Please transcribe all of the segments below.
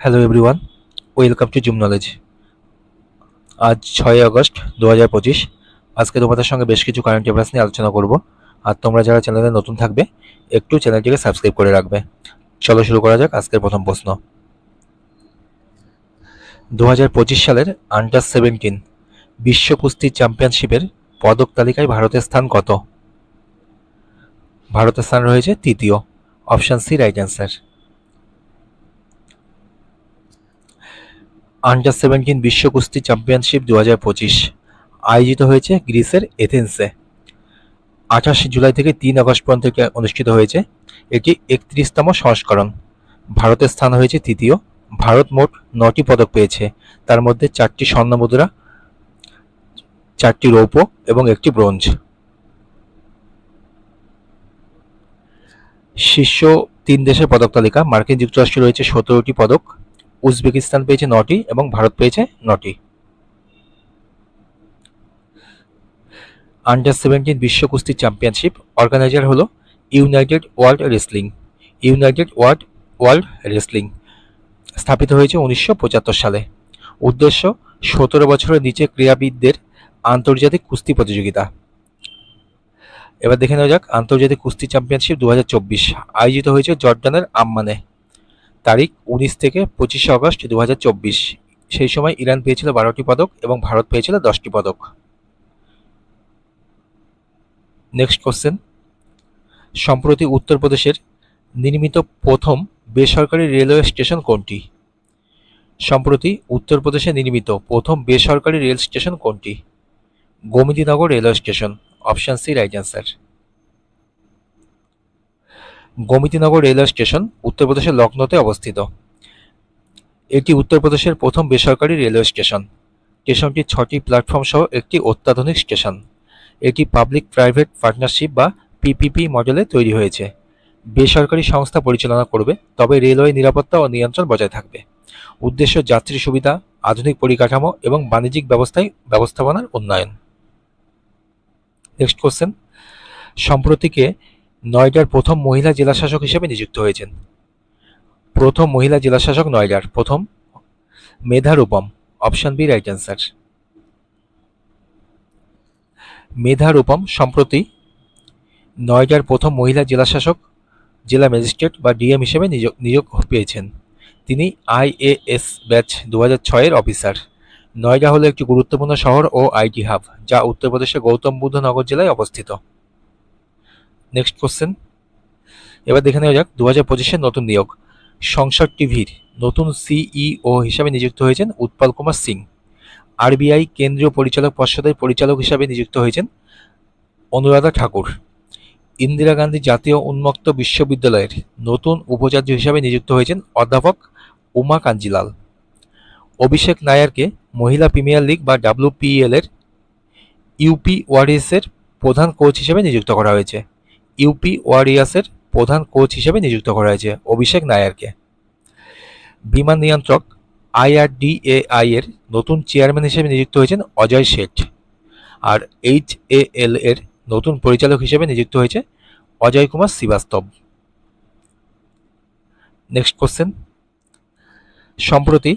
Hello everyone welcome to zoom knowledge আজ ছয় August দু হাজার পঁচিশ। আজকে তোমাদের সঙ্গে বেশ কিছু কারেন্ট অ্যাফেয়ার্স নিয়ে আলোচনা করব। আর তোমরা যারা চ্যানেলে নতুন থাকবে, একটু চ্যানেলটিকে সাবস্ক্রাইব করে রাখবে। চলো শুরু করা যাক আজকের প্রথম প্রশ্ন। দু হাজার পঁচিশ সালের আন্ডার সেভেন্টিন বিশ্ব কুস্তি চ্যাম্পিয়নশিপের পদক তালিকায় ভারতের স্থান কত? ভারতের স্থান রয়েছে তৃতীয় option C right answer under seventeen বিশ্ব কুস্তি চ্যাম্পিয়নশিপ দু হাজার পঁচিশ, আয়োজিত হয়েছে গ্রিসের এথেন্সে। আঠাশে জুলাই থেকে তিন আগস্ট পর্যন্ত অনুষ্ঠিত হয়েছে। এটি একত্রিশতম সংস্করণ। ভারতের স্থান হয়েছে তৃতীয়। ভারত মোট নটি পদক পেয়েছে। তার মধ্যে চারটি স্বর্ণ মুদ্রা চারটি রৌপ্য এবং একটি ব্রোঞ্জ। শীর্ষ তিন দেশের পদক তালিকা, মার্কিন যুক্তরাষ্ট্রে রয়েছে সতেরোটি পদক। উজবেকিস্তান পেয়েছে নটি এবং ভারত পেয়েছে নটি। আন্ডার সেভেন্টিন বিশ্ব কুস্তি চ্যাম্পিয়নশিপ অর্গানাইজার হলো United World Wrestling United World World Wrestling স্থাপিত হয়েছে উনিশশো পঁচাত্তর সালে। উদ্দেশ্য সতেরো বছরের নিচে ক্রীড়াবিদদের আন্তর্জাতিক কুস্তি প্রতিযোগিতা। এবার দেখে নেওয়া যাক আন্তর্জাতিক কুস্তি চ্যাম্পিয়নশিপ দু হাজার চব্বিশ। আয়োজিত হয়েছে জর্ডানের আম্মানে। তারিখ উনিশ থেকে পঁচিশে আগস্ট দু সেই সময় ইরান পেয়েছিল বারোটি পদক এবং ভারত পেয়েছিল দশটি পদক। নেক্সট কোশ্চেন সম্প্রতি উত্তরপ্রদেশের নির্মিত প্রথম বেসরকারি রেলওয়ে স্টেশন কোনটি? সম্প্রতি উত্তরপ্রদেশে নির্মিত প্রথম বেসরকারি রেল স্টেশন কোনটি? Gomtinagar railway station, option C, right answer. Gomtinagar railway station উত্তরপ্রদেশের লখনৌতে অবস্থিত। এটি উত্তরপ্রদেশের প্রথম বেসরকারি রেলওয়ে স্টেশন। স্টেশনটি ছটি প্ল্যাটফর্ম সহ একটি অত্যাধুনিক স্টেশন। এটি পাবলিক প্রাইভেট পার্টনারশিপ বা পিপিপি মডেলে তৈরি হয়েছে। বেসরকারি সংস্থা পরিচালনা করবে, তবে রেলওয়ে নিরাপত্তা ও নিয়ন্ত্রণ বজায় থাকবে। উদ্দেশ্য যাত্রী সুবিধা, আধুনিক পরিকাঠামো এবং বাণিজ্যিক ব্যবস্থায় ব্যবস্থাপনার উন্নয়ন। নেক্সট কোশ্চেন সম্প্রতিকে নয়ডার প্রথম মহিলা জেলাশাসক হিসেবে নিযুক্ত হয়েছেন। প্রথম মহিলা জেলাশাসক নয়ডার, প্রথম Medha Rupam option B, right answer. Medha Rupam সম্প্রতি নয়ডার প্রথম মহিলা জেলাশাসক, জেলা ম্যাজিস্ট্রেট বা ডিএম হিসেবে নিয়োগ নিয়োগ পেয়েছেন। তিনি আইএএস ব্যাচ দু হাজার ছয়ের অফিসার। নয়ডা হলো একটি গুরুত্বপূর্ণ শহর ও আইটি হাব, যা উত্তরপ্রদেশের গৌতম বুদ্ধ নগর জেলায় অবস্থিত। নেক্সট কোশ্চেন এবার দেখে নেওয়া যাক দু হাজার পঁচিশের নতুন নিয়োগ। সংসদ টিভির নতুন সিইও হিসাবে নিযুক্ত হয়েছেন উৎপল কুমার সিং। আরবিআই কেন্দ্রীয় পরিচালক পর্ষদের পরিচালক হিসাবে নিযুক্ত হয়েছেন অনুরাধা ঠাকুর। ইন্দিরা গান্ধী জাতীয় উন্মুক্ত বিশ্ববিদ্যালয়ের নতুন উপাচার্য হিসাবে নিযুক্ত হয়েছেন অধ্যাপক উমা কাঞ্জিলাল। অভিষেক নায়ারকে মহিলা প্রিমিয়ার লিগ বা ডাব্লিউপিএল এর ইউপি ওয়ারিয়ার্সের প্রধান কোচ হিসেবে নিযুক্ত করা হয়েছে। ইউপি ওয়ারিয়ার্সের প্রধান কোচ হিসেবে নিযুক্ত করা হয়েছে অভিষেক নায়ারকে। বিমান নিয়ন্ত্রক আইআরডিএআই এর নতুন চেয়ারম্যান হিসেবে নিযুক্ত হয়েছেন অজয় শেঠ আর এইচ এ এল এর নতুন পরিচালক হিসেবে নিযুক্ত হয়েছে অজয় কুমার শ্রীবাস্তব। নেক্সট কোশ্চেন সম্প্রতি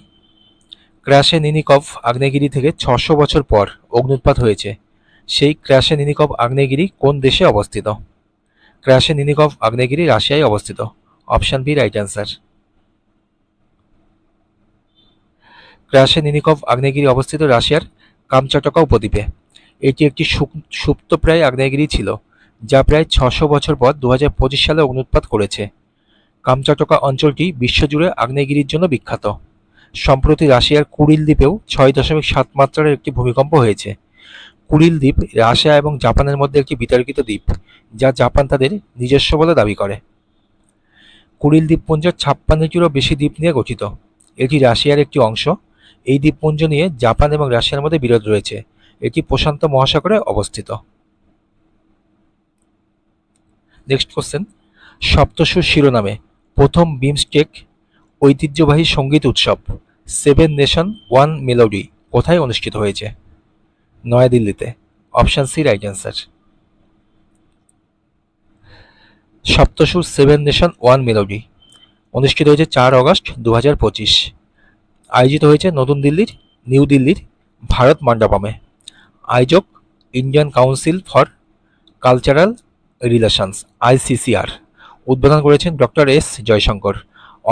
ক্র্যাশে নিনিকভ আগ্নেয়গিরি থেকে ছশো বছর পর অগ্নুৎপাত হয়েছে। সেই ক্র্যাশে নিনিকভ আগ্নেয়গিরি কোন দেশে অবস্থিত? ক্র্যাশে নিনিকভ আগ্নেয়গিরি রাশিয়ায় অবস্থিত। Option B, right answer. Krasheninnikov আগ্নেয়গিরি অবস্থিত রাশিয়ার কামচাটকা উপদ্বীপে। এটি একটি সুপ্তপ্রায় আগ্নেয়গিরি ছিল, যা প্রায় ছশো বছর পর দু হাজার পঁচিশ সালে অগ্নুৎপাত করেছে। কামচাটকা অঞ্চলটি বিশ্বজুড়ে আগ্নেয়গিরির জন্য বিখ্যাত। সম্প্রতি রাশিয়ার কুড়িল দ্বীপেও ছয় দশমিক সাত মাত্রার একটি ভূমিকম্প হয়েছে। কুরিল দ্বীপ রাশিয়া এবং জাপানের মধ্যে একটি বিতর্কিত দ্বীপ, যা জাপান তাদের নিজস্ব বলে দাবি করে। কুরিল দ্বীপপুঞ্জ ছাপ্পান্নটিরও বেশি দ্বীপ নিয়ে গঠিত। এটি রাশিয়ার একটি অংশ। এই দ্বীপপুঞ্জ নিয়ে জাপান এবং রাশিয়ার মধ্যে বিরোধ রয়েছে। এটি প্রশান্ত মহাসাগরে অবস্থিত। নেক্সট কোশ্চেন সপ্তসুর শিরোনামে প্রথম বিমস্টেক ঐতিহ্যবাহী সংগীত উৎসব সেভেন নেশন ওয়ান মেলোডি কোথায় অনুষ্ঠিত হয়েছে? নয়াদিল্লিতে। Option C right answer Saptasur seven nation one melody অনুষ্ঠিত হয়েছে চার অগস্ট দু হাজার পঁচিশ। আয়োজিত হয়েছে নতুন দিল্লির, নিউ দিল্লির, ভারত মণ্ডপমে। আয়োজক Indian council for cultural relations ICCR উদ্বোধন করেছেন ডক্টর এস জয়শঙ্কর।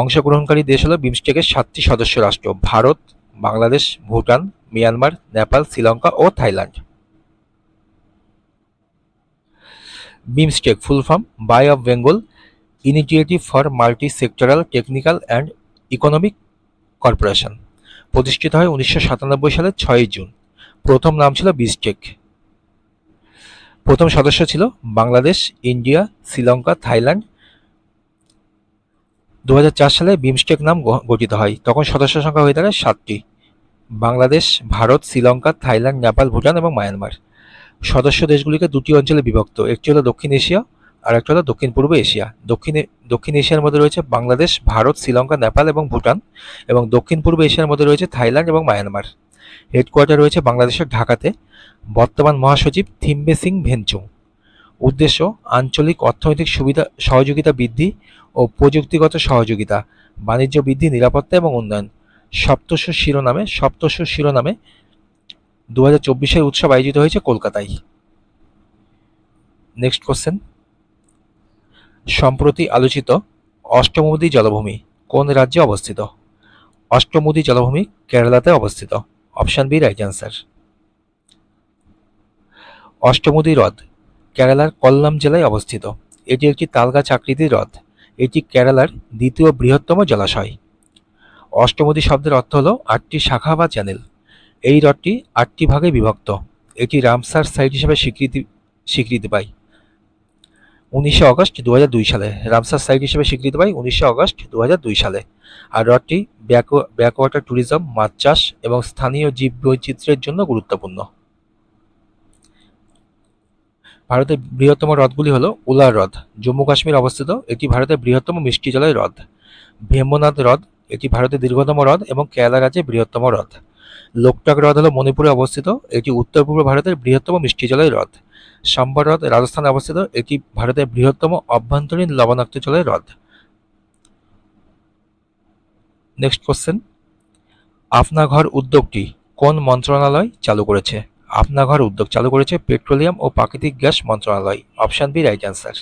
অংশগ্রহণকারী দেশ হল বিমস্টেকের সাতটি সদস্য রাষ্ট্র, Bharat, Bangladesh, Bhutan Myanmar, Nepal, Sri Lanka O Thailand. BIMSTEC full form, bay of Bengal, initiative for multi sectoral technical and economic corporation, প্রতিষ্ঠিত হয় উনিশশো সাতানব্বই সালের ছয়ই জুন। প্রথম নাম ছিল বিমস্টেক। প্রথম সদস্য ছিল বাংলাদেশ, ইন্ডিয়া, শ্রীলঙ্কা, থাইল্যান্ড। দু হাজার চার সালে বিমস্টেক নাম গঠিত হয়। তখন সদস্য সংখ্যা হয়ে দাঁড়ায় সাতটি। বাংলাদেশ, ভারত, শ্রীলঙ্কা, থাইল্যান্ড, নেপাল, ভুটান এবং মায়ানমার। সদস্য দেশগুলিকে দুটি অঞ্চলে বিভক্ত, একটি হলো দক্ষিণ এশিয়া আর একটা হলো দক্ষিণ পূর্ব এশিয়া। দক্ষিণে দক্ষিণ এশিয়ার মধ্যে রয়েছে বাংলাদেশ, ভারত, শ্রীলঙ্কা, নেপাল এবং ভুটান এবং দক্ষিণ পূর্ব এশিয়ার মধ্যে রয়েছে থাইল্যান্ড এবং মায়ানমার। হেডকোয়ার্টার রয়েছে বাংলাদেশের ঢাকাতে। বর্তমান মহাসচিব থিম্বে সিং ভেনচুং। উদ্দেশ্য, আঞ্চলিক অর্থনৈতিক সুবিধা, সহযোগিতা বৃদ্ধি ও প্রযুক্তিগত সহযোগিতা, বাণিজ্য বৃদ্ধি, নিরাপত্তা এবং উন্নয়ন। সপ্তস্য শিরোনামে সপ্তস্য শিরোনামে দু হাজার চব্বিশের উৎসব আয়োজিত হয়েছে কলকাতায়। নেক্সট কোশ্চেন সম্প্রতি আলোচিত অষ্টমুদি জলভূমি কোন রাজ্যে অবস্থিত? অষ্টমুদি জলভূমি কেরালাতে অবস্থিত। Option B right answer Ashtamudi হ্রদ কেরালার কল্লাম জেলায় অবস্থিত। এটি একটি তালগাছ আকৃতির হ্রদ। এটি কেরালার দ্বিতীয় বৃহত্তম জলাশয়। অষ্টমুদি শব্দের অর্থ হল আটটি শাখা বা চ্যানেল। এই হ্রদটি আটটি ভাগে বিভক্ত। এটি রামসার সাইট হিসেবে স্বীকৃতি স্বীকৃতি পায়। উনিশে অগস্ট দু সালে। রামসার সাইট হিসেবে স্বীকৃতি পায় উনিশে অগস্ট দু সালে। আর হ্রদটি ব্যাকওয়াটার ট্যুরিজম, মাছ চাষ এবং স্থানীয় জীব বৈচিত্র্যের জন্য গুরুত্বপূর্ণ। ভারতের বৃহত্তম হ্রদগুলি হল উলার হ্রদ। জম্মু কাশ্মীর অবস্থিত এটি ভারতের বৃহত্তম মিষ্টি জলের হ্রদ। ভেম্বনাথ হ্রদ এটি ভারতের দীর্ঘতম হ্রদ এবং কেরালা রাজ্যের বৃহত্তম হ্রদ। লোকটাক হ্রদ হল মণিপুরে অবস্থিত। এটি উত্তর পূর্ব ভারতের বৃহত্তম মিষ্টি জলের হ্রদ। সাম্বার হ্রদ রাজস্থানে অবস্থিত। এটি ভারতের বৃহত্তম অভ্যন্তরীণ লবণাক্ত জলের হ্রদ। নেক্সট কোশ্চেন আপনা ঘর উদ্যোগটি কোন মন্ত্রণালয় চালু করেছে? আপনা ঘর উদ্যোগ চালু করেছে পেট্রোলিয়াম ও প্রাকৃতিক গ্যাস মন্ত্রণালয়। অপশন বি রাইট অ্যান্সার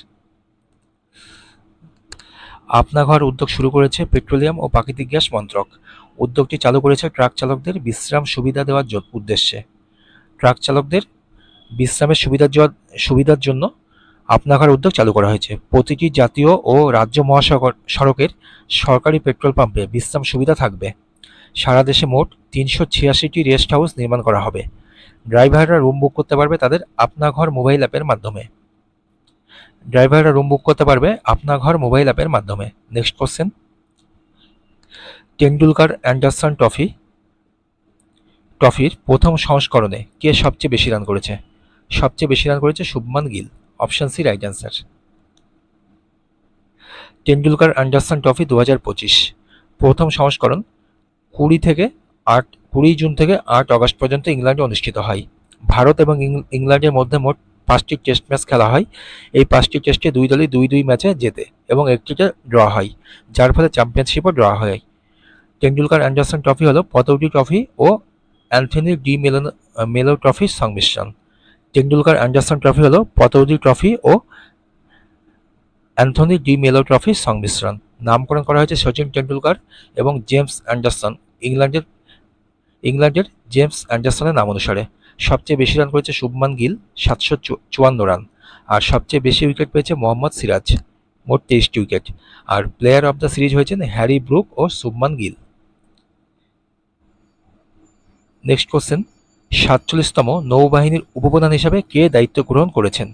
আপনা ঘর উদ্যোগ শুরু করেছে পেট্রোলিয়াম ও প্রাকৃতিক গ্যাস মন্ত্রক। উদ্যোগটি চালু করেছে ট্রাক চালকদের বিশ্রাম সুবিধা দেওয়ার উদ্দেশ্যে। ট্রাক চালকদের বিশ্রামের সুবিধার জ- সুবিধার জন্য আপনাঘর উদ্যোগ চালু করা হয়েছে। প্রতিটি জাতীয় ও রাজ্য মহাসড়ক সড়কের সরকারি পেট্রোল পাম্পে বিশ্রাম সুবিধা থাকবে। সারা দেশে মোট তিনশো ছিয়াশিটি রেস্ট হাউস নির্মাণ করা হবে। ড্রাইভাররা রুম বুক করতে পারবে তাদের আপনা ঘর মোবাইল অ্যাপের মাধ্যমে। ড্রাইভাররা রুম বুক করতে পারবে আপনা ঘর মোবাইল অ্যাপের মাধ্যমে। Next question Tendulkar Anderson trophy. ট্রফির প্রথম সংস্করণে কে সবচেয়ে বেশি রান করেছে? সবচেয়ে বেশি রান করেছে Shubman Gill. Option C right answer Tendulkar Anderson trophy দু হাজার পঁচিশ। প্রথম সংস্করণ কুড়ি থেকে আট, কুড়ি জুন থেকে আট আগস্ট পর্যন্ত ইংল্যান্ডে অনুষ্ঠিত হয়। ভারত এবং ইংল্যান্ডের মধ্যে মোট পাঁচটি টেস্ট ম্যাচ খেলা হয়। এই পাঁচটি টেস্টে দুই দলই দুই দুই ম্যাচে জেতে এবং একটিতে ড্র হয়, যার ফলে চ্যাম্পিয়নশিপও ড্র হয়। টেন্ডুলকার অ্যান্ডারসন ট্রফি হলো পতৌডি ট্রফি ও অ্যান্থনি ডি মেলো মেলো ট্রফির সংমিশ্রণ। টেন্ডুলকার অ্যান্ডারসন ট্রফি হলো পতৌদি ট্রফি ও অ্যান্থনি ডি মেলো ট্রফির সংমিশ্রণ। নামকরণ করা হয়েছে সচিন টেন্ডুলকার এবং জেমস অ্যান্ডারসন, ইংল্যান্ডের ইংল্যান্ডের জেমস অ্যান্ডারসনের নাম অনুসারে সবচেয়ে বেশি রান করেছে শুভমান গিল, সাতশো চুয়ান্ন রান আর সবচেয়ে বেশি উইকেট পেয়েছে মোহাম্মদ সিরাজ, মোট তেইশটি উইকেট আর প্লেয়ার অফ দ্য সিরিজ হয়েছেন হ্যারি ব্রুক ও শুভমান গিল। নেক্সট কোশ্চেন সাতচল্লিশতম নৌবাহিনীর উপপ্রধান হিসাবে কে দায়িত্ব গ্রহণ করেছেন?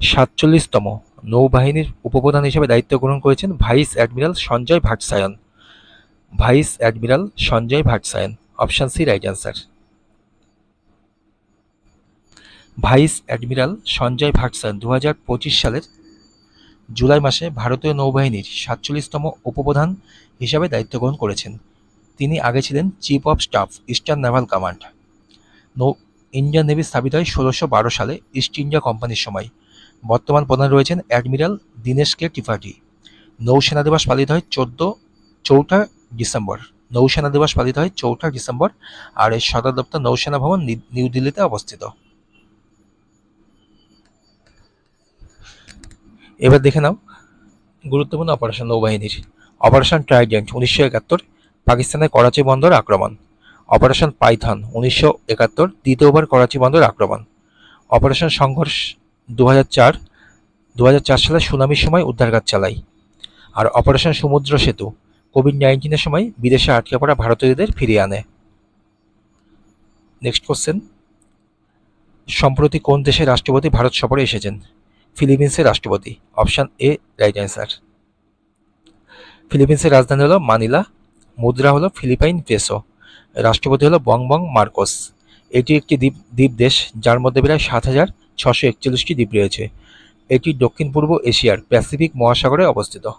সাতচল্লিশতম নৌবাহিনীর উপপ্রধান হিসেবে দায়িত্ব গ্রহণ করেছেন vice admiral Sanjay Vatsayan. Vice admiral Sanjay Vatsayan. Option C right answer vice admiral Sanjay Vatsayan দু সালের জুলাই মাসে ভারতীয় নৌবাহিনীর সাতচল্লিশতম উপপ্রধান হিসাবে দায়িত্ব গ্রহণ করেছেন। তিনি আগে ছিলেন chief of staff, eastern naval command. নৌ, ইন্ডিয়ান নেভি স্থাপিত হয় ষোলোশো বারো সালে ইস্ট ইন্ডিয়া কোম্পানির সময়। বর্তমান প্রধান রয়েছেন অ্যাডমিরাল দীনেশ কে ত্রিপাঠী। নৌসেনা দিবস পালিত হয় চোদ্দ, চৌঠা ডিসেম্বর। নৌসেনা দিবস পালিত হয় চৌঠা ডিসেম্বর আর এর সদর দপ্তর নৌসেনা ভবন নিউ দিল্লিতে অবস্থিত। এবার দেখে নাও, গুরুত্বপূর্ণ অপারেশন নৌবাহিনীর। অপারেশন ট্রাইডেন্ট উনিশশো একাত্তর, পাকিস্তানের করাচি বন্দর আক্রমণ। অপারেশন পাইথন উনিশশো একাত্তর, দ্বিতীয়বার করাচি বন্দর আক্রমণ। অপারেশন সংঘর্ষ দু হাজার চার সালে সুনামির সময় উদ্ধার কাজ চালাই আর অপারেশন সমুদ্র সেতু কোভিড নাইন্টিনের সময় বিদেশে আটকে পড়া ভারতীয়দের ফিরিয়ে আনে। নেক্সট কোশ্চেন সম্প্রতি কোন দেশের রাষ্ট্রপতি ভারত সফরে এসেছেন? ফিলিপিন্সের রাষ্ট্রপতি। Option A, right answer. ফিলিপিন্সের রাজধানী হলো মানিলা, মুদ্রা হলো ফিলিপাইন পেসো, রাষ্ট্রপতি হলো বং বং মার্কোস। এটি একটি দ্বীপ দ্বীপ দেশ, যার মধ্যে প্রায় সাত হাজার ছশো একচল্লিশটি দ্বীপ রয়েছে। এটি দক্ষিণ পূর্ব এশিয়ার প্যাসিফিক মহাসাগরে অবস্থিত।